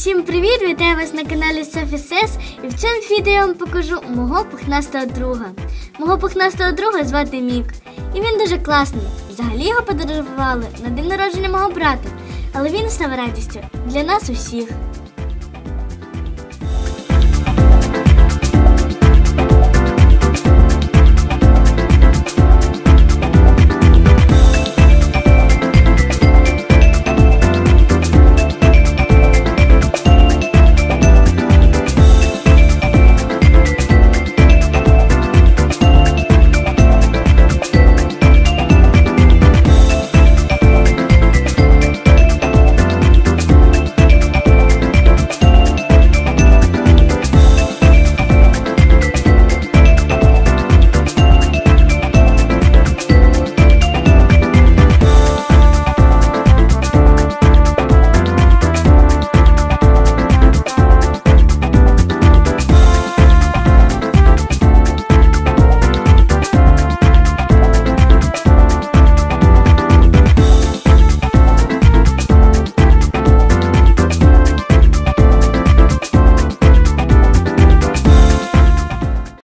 Всім привіт! Вітаю вас на каналі Софісес і в цьому відео я вам покажу мого пухнастого друга. Мого пухнастого друга звати Мік. І він дуже класний. Взагалі його подарували на день народження мого брата, але він став радістю для нас усіх.